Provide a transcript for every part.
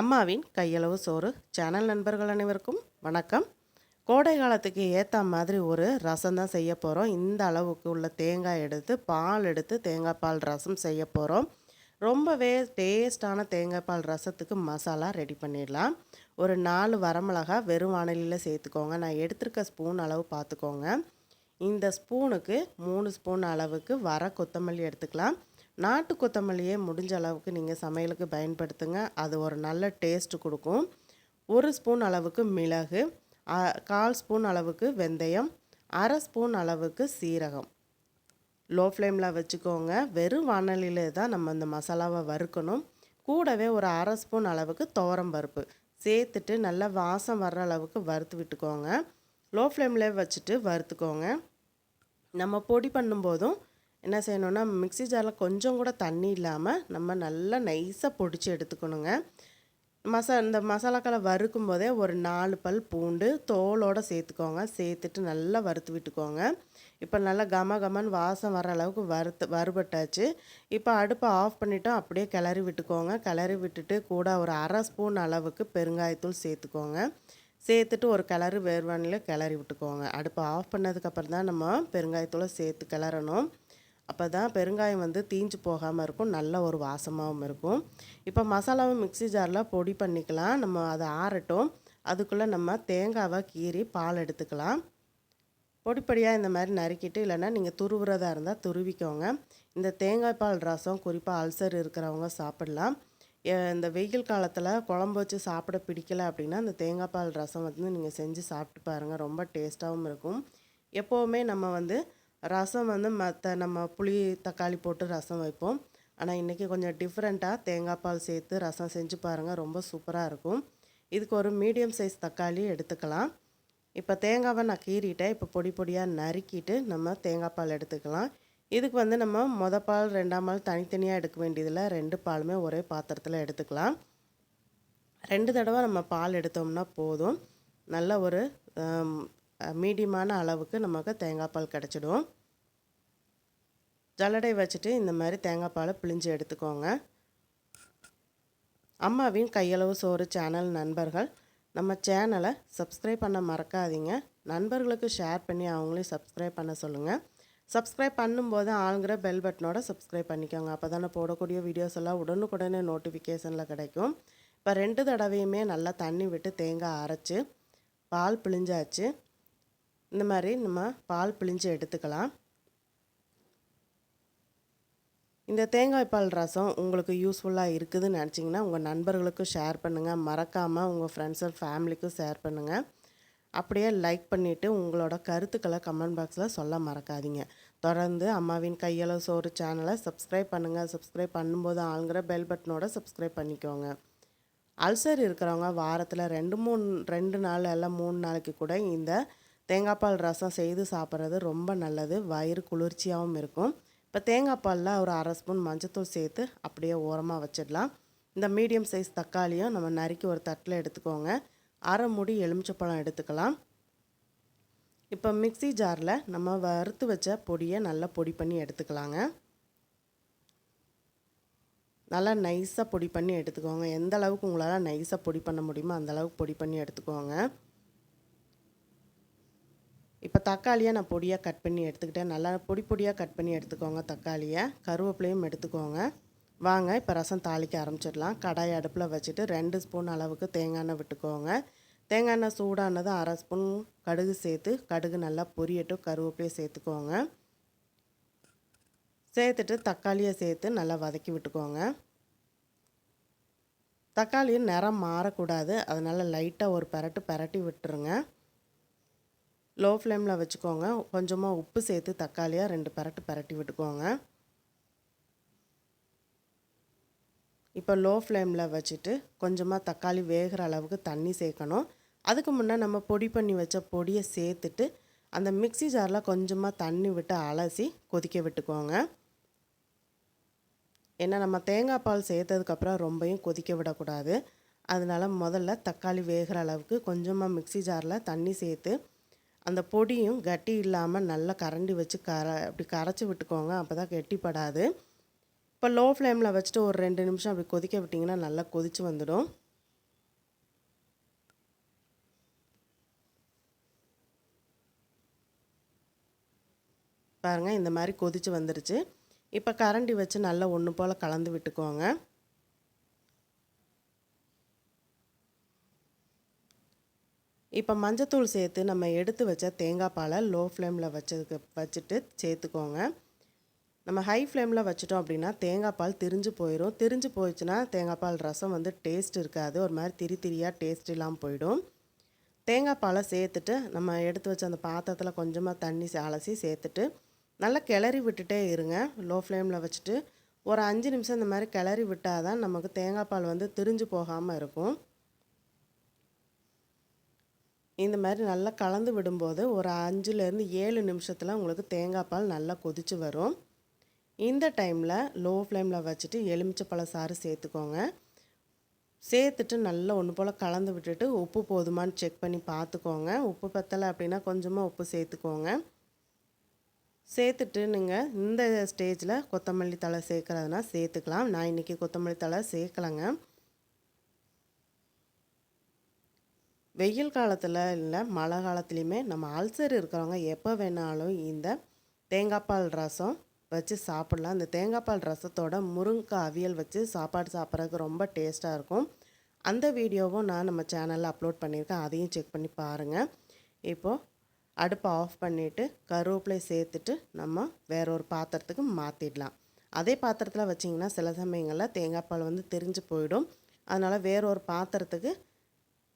அம்மாவின் கையளவு சோறு. சேனல் நண்பர்கள் அனைவருக்கும் வணக்கம். கோடை காலத்துக்கு ஏற்ற மாதிரி ஒரு ரசம் தான் செய்ய போகிறோம் இந்த அளவுக்கு உள்ள தேங்காய் எடுத்து பால் எடுத்து தேங்காய் பால் ரசம் செய்ய போகிறோம் ரொம்பவே டேஸ்டான தேங்காய் பால் ரசத்துக்கு மசாலா ரெடி பண்ணிடலாம். ஒரு நாலு வரமிளகா வெறும் வானலியில் சேர்த்துக்கோங்க. நான் எடுத்திருக்க ஸ்பூன் அளவு பார்த்துக்கோங்க. இந்த ஸ்பூனுக்கு மூணு ஸ்பூன் அளவுக்கு வர கொத்தமல்லி எடுத்துக்கலாம். நாட்டு கொத்தமல்லியே முடிஞ்ச அளவுக்கு நீங்கள் சமையலுக்கு பயன்படுத்துங்க. அது ஒரு நல்ல டேஸ்ட் கொடுக்கும். ஒரு ஸ்பூன் அளவுக்கு மிளகு கால் ஸ்பூன் அளவுக்கு வெந்தயம் அரை ஸ்பூன் அளவுக்கு சீரகம். லோ ஃப்ளேமில் வச்சுக்கோங்க. வெறும் வானலியில் தான் நம்ம இந்த மசாலாவை வறுக்கணும். கூடவே ஒரு அரை ஸ்பூன் அளவுக்கு துவரம் பருப்பு. சேர்த்துட்டு நல்லா வாசம் வர்ற அளவுக்கு வறுத்து விட்டுக்கோங்க. லோ ஃப்ளேமில் வச்சுட்டு வறுத்துக்கோங்க. நம்ம பொடி பண்ணும்போதும் என்ன செய்யணுன்னா மிக்ஸி ஜாரில் கொஞ்சம் கூட தண்ணி இல்லாமல் நம்ம நல்லா நைஸாக பொடிச்சு எடுத்துக்கணுங்க. மசா இந்த மசாலாக்களை வறுக்கும் போதே ஒரு நாலு பல் பூண்டு தோலோடு சேர்த்துக்கோங்க. சேர்த்துட்டு நல்லா வறுத்து விட்டுக்கோங்க. இப்போ நல்லா கம கமன்னு வாசம் வர அளவுக்கு வறுத்து வறுபட்டாச்சு. இப்போ அடுப்பை ஆஃப் பண்ணிவிட்டோம் அப்படியே கிளறி விட்டுக்கோங்க. கிளறி விட்டுட்டு கூட ஒரு அரை ஸ்பூன் அளவுக்கு பெருங்காயத்தூள் சேர்த்துக்கோங்க. சேர்த்துட்டு ஒரு கிளறு வேர்வானில் கிளறி விட்டுக்கோங்க. அடுப்பை ஆஃப் பண்ணதுக்கப்புறம் தான் நம்ம பெருங்காயத்தூளை சேர்த்து கிளறணும். அப்போ தான் பெருங்காயம் வந்து தீஞ்சு போகாமல் இருக்கும். நல்ல ஒரு வாசமாகவும் இருக்கும். இப்போ மசாலாவை மிக்ஸி ஜாரில் பொடி பண்ணிக்கலாம். நம்ம அதை ஆறட்டும். அதுக்குள்ளே நம்ம தேங்காவை கீறி பால் எடுத்துக்கலாம். பொடிப்படியாக இந்த மாதிரி நறுக்கிட்டு இல்லைன்னா நீங்கள் துருவுறதா இருந்தால் துருவிக்கோங்க. இந்த தேங்காய் பால் ரசம் குறிப்பாக அல்சர் இருக்கிறவங்க சாப்பிடலாம். இந்த வெயில் காலத்தில் குழம்பு வச்சு சாப்பிட பிடிக்கல அப்படின்னா இந்த தேங்காய் பால் ரசம் வந்து நீங்கள் செஞ்சு சாப்பிட்டு பாருங்கள் ரொம்ப டேஸ்ட்டாகவும் இருக்கும். எப்போவுமே நம்ம வந்து ரசம் வந்து மற்ற நம்ம புளி தக்காளி போட்டு ரசம் வைப்போம். ஆனால் இன்றைக்கி கொஞ்சம் டிஃப்ரெண்ட்டாக தேங்காய் பால் சேர்த்து ரசம் செஞ்சு பாருங்கள் ரொம்ப சூப்பராக இருக்கும். இதுக்கு ஒரு மீடியம் சைஸ் தக்காளி எடுத்துக்கலாம். இப்போ தேங்காவை நான் கீறிட்டேன். இப்போ பொடி பொடியாக நறுக்கிட்டு நம்ம தேங்காய் பால் எடுத்துக்கலாம். இதுக்கு வந்து நம்ம மொத பால் ரெண்டாம் பால் தனித்தனியாக எடுக்க வேண்டியதில்லை ரெண்டு பாலுமே ஒரே பாத்திரத்தில் எடுத்துக்கலாம். ரெண்டு தடவை நம்ம பால் எடுத்தோம்னா போதும். நல்ல ஒரு மீடியமான அளவுக்கு நமக்கு தேங்காய் பால் கிடச்சிடும். ஜல்லடை வச்சுட்டு இந்த மாதிரி தேங்காய் பாலை பிழிஞ்சு எடுத்துக்கோங்க. அம்மாவின் கையளவு சோறு சேனல் நண்பர்கள் நம்ம சேனலை சப்ஸ்கிரைப் பண்ண மறக்காதீங்க. நண்பர்களுக்கு ஷேர் பண்ணி அவங்களையும் சப்ஸ்கிரைப் பண்ண சொல்லுங்கள் சப்ஸ்கிரைப் பண்ணும்போது ஆளுங்கிற பெல் பட்டனோட சப்ஸ்கிரைப் பண்ணிக்கோங்க. அப்போ தானே போடக்கூடிய வீடியோஸ் எல்லாம் உடனுக்குடனே நோட்டிஃபிகேஷனில் கிடைக்கும். இப்போ ரெண்டு தடவையுமே நல்லா தண்ணி விட்டு தேங்காய் அரைச்சி பால் பிழிஞ்சாச்சு. இந்த மாதிரி நம்ம பால் பிழிஞ்சு எடுத்துக்கலாம். இந்த தேங்காய் பால் ரசம் உங்களுக்கு யூஸ்ஃபுல்லாக இருக்குதுன்னு நினச்சிங்கன்னா உங்கள் நண்பர்களுக்கும் ஷேர் பண்ணுங்கள் மறக்காமல் உங்கள் ஃப்ரெண்ட்ஸ் அண்ட் ஃபேமிலிக்கும் ஷேர் பண்ணுங்கள் அப்படியே லைக் பண்ணிவிட்டு உங்களோட கருத்துக்களை கமெண்ட் பாக்ஸில் சொல்ல மறக்காதீங்க. தொடர்ந்து அம்மாவின் கையளவு சோறு சேனலை சப்ஸ்கிரைப் பண்ணுங்கள் சப்ஸ்கிரைப் பண்ணும்போது ஆளுங்கிற பெல் பட்டனோட சப்ஸ்கிரைப் பண்ணிக்கோங்க. அல்சர் இருக்கிறவங்க வாரத்தில் ரெண்டு மூணு ரெண்டு நாள் எல்லாம் மூணு நாளைக்கு கூட இந்த தேங்காய் பால் ரசம் செய்து சாப்பிட்றது ரொம்ப நல்லது. வயிறு குளிர்ச்சியாகவும் இருக்கும். இப்போ தேங்காய் பாலில் ஒரு அரை ஸ்பூன் மஞ்சத்தூள் சேர்த்து அப்படியே ஓரமாக வச்சிடலாம். இந்த மீடியம் சைஸ் தக்காளியும் நம்ம நறுக்கி ஒரு தட்டில் எடுத்துக்கோங்க. அரை முடி எலுமிச்சப்பழம் எடுத்துக்கலாம். இப்போ மிக்ஸி ஜாரில் நம்ம வறுத்து வச்ச பொடியை நல்லா பொடி பண்ணி எடுத்துக்கலாங்க. நல்லா நைஸாக பொடி பண்ணி எடுத்துக்கோங்க. எந்த அளவுக்கு உங்களால் நைஸாக பொடி பண்ண முடியுமோ அந்தளவுக்கு பொடி பண்ணி எடுத்துக்கோங்க. இப்போ தக்காளியை நான் பொடியாக கட் பண்ணி எடுத்துக்கிட்டேன். நல்லா பொடி பொடியாக கட் பண்ணி எடுத்துக்கோங்க தக்காளியை. கருவேப்பிலையும் எடுத்துக்கோங்க. வாங்க இப்போ ரசம் தாளிக்க ஆரம்பிச்சிடலாம். கடாய் அடுப்பில் வச்சுட்டு ரெண்டு ஸ்பூன் அளவுக்கு தேங்காய் எண்ணெய் விட்டுக்கோங்க. தேங்காய் எண்ணெய் சூடானதும் அரை ஸ்பூன் கடுகு சேர்த்து கடுகு நல்லா பொரியட்டும் கருவேப்பிலையை சேர்த்துக்கோங்க. சேர்த்துட்டு தக்காளியை சேர்த்து நல்லா வதக்கி விட்டுக்கோங்க. தக்காளி நிறம் மாறக்கூடாது. அதனால் லைட்டாக ஒரு பரட்டு பரட்டி விட்டுருங்க. லோ ஃப்ளேமில் வச்சுக்கோங்க. கொஞ்சமாக உப்பு சேர்த்து தக்காளியாக ரெண்டு பரட்டு பரட்டி விட்டுக்கோங்க. இப்போ லோ ஃப்ளேமில் வச்சுட்டு கொஞ்சமாக தக்காளி வேகிற அளவுக்கு தண்ணி சேர்க்கணும். அதுக்கு முன்னே நம்ம பொடி பண்ணி வச்ச பொடியை சேர்த்துட்டு அந்த மிக்ஸி ஜாரில் கொஞ்சமாக தண்ணி விட்டு அலசி கொதிக்க விட்டுக்கோங்க. ஏன்னா நம்ம தேங்காய் பால் சேர்த்ததுக்கப்புறம் ரொம்பையும் கொதிக்க விடக்கூடாது. அதனால முதல்ல தக்காளி வேகிற அளவுக்கு கொஞ்சமாக மிக்ஸி ஜாரில் தண்ணி சேர்த்து அந்த பொடியும் கட்டி இல்லாமல் நல்லா கரண்டி வச்சு கர அப்படி கரைச்சி விட்டுக்கோங்க அப்போ தான் கெட்டிப்படாது. இப்போ லோ ஃப்ளேமில் வச்சுட்டு ஒரு ரெண்டு நிமிஷம் அப்படி கொதிக்க விட்டிங்கன்னா நல்லா கொதித்து வந்துடும். பாருங்கள் இந்த மாதிரி கொதிச்சு வந்துருச்சு. இப்போ கரண்டி வச்சு நல்லா ஒன்று போல் கலந்து விட்டுக்கோங்க. இப்போ மஞ்சத்தூள் சேர்த்து நம்ம எடுத்து வச்ச தேங்காய் பாலை லோ ஃப்ளேமில் வச்சதுக்கு வச்சுட்டு சேர்த்துக்கோங்க. நம்ம ஹை ஃப்ளேமில் வச்சிட்டோம் அப்படின்னா தேங்காய் பால் திரிஞ்சு போயிடும் திரிஞ்சு போயிடுச்சுன்னா தேங்காய் பால் ரசம் வந்து டேஸ்ட் இருக்காது. ஒரு மாதிரி திரி திரியாக டேஸ்ட் இல்லாமல் போயிடும். தேங்காய் பாலை சேர்த்துட்டு நம்ம எடுத்து வச்ச அந்த பாத்திரத்தில் கொஞ்சமாக தண்ணி அலசி சேர்த்துட்டு நல்லா கிளறி விட்டுட்டே இருங்க. லோ ஃப்ளேமில் வச்சுட்டு ஒரு அஞ்சு நிமிஷம் இந்த மாதிரி கிளறி விட்டால் தான் நமக்கு தேங்காய் பால் வந்து திரிஞ்சு போகாமல் இருக்கும். இந்த மாதிரி நல்லா கலந்து விடும்போது ஒரு அஞ்சுலேருந்து ஏழு நிமிஷத்தில் உங்களுக்கு தேங்காய் பால் நல்லா கொதித்து வரும். இந்த டைமில் லோ ஃப்ளேமில் வச்சுட்டு எலுமிச்சப்பழ சாறு சேர்த்துக்கோங்க. சேர்த்துட்டு நல்லா ஒன்று போல் கலந்து விட்டுட்டு உப்பு போதுமான்னு செக் பண்ணி பார்த்துக்கோங்க. உப்பு பத்தலை அப்படின்னா கொஞ்சமாக உப்பு சேர்த்துக்கோங்க. சேர்த்துட்டு நீங்கள் இந்த ஸ்டேஜில் கொத்தமல்லி தழை சேர்க்குறதுனா சேர்த்துக்கலாம். நான் இன்றைக்கி கொத்தமல்லி தழை சேர்க்கலைங்க. வெயில் காலத்தில் இல்லை மழை காலத்துலேயுமே நம்ம அல்சர் இருக்கிறவங்க எப்போ வேணாலும் இந்த தேங்காய் பால் ரசம் வச்சு சாப்பிட்லாம். இந்த தேங்காய் பால் ரசத்தோட முருங்கைக்காய் அவியல் வச்சு சாப்பாடு சாப்பிட்றதுக்கு ரொம்ப டேஸ்ட்டாக இருக்கும். அந்த வீடியோவும் நான் நம்ம சேனலில் அப்லோட் பண்ணியிருக்கேன். அதையும் செக் பண்ணி பாருங்கள் இப்போது அடுப்பை ஆஃப் பண்ணிவிட்டு கருவேப்பிலை சேர்த்துட்டு நம்ம வேற ஒரு பாத்திரத்துக்கு மாற்றிடலாம் அதே பாத்திரத்தில் வச்சிங்கன்னா சில சமயங்களில் தேங்காய் பால் வந்து தெரிஞ்சு போயிடும். அதனால் வேற ஒரு பாத்திரத்துக்கு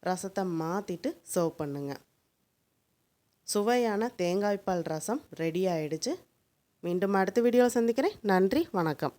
ரசத்தை மாற்றிட்டு சர்வ் பண்ணுங்கள் சுவையான தேங்காய்ப்பால் ரசம் ரெடி ஆயிடுச்சு. மீண்டும் அடுத்த வீடியோவில் சந்திக்கிறேன். நன்றி வணக்கம்.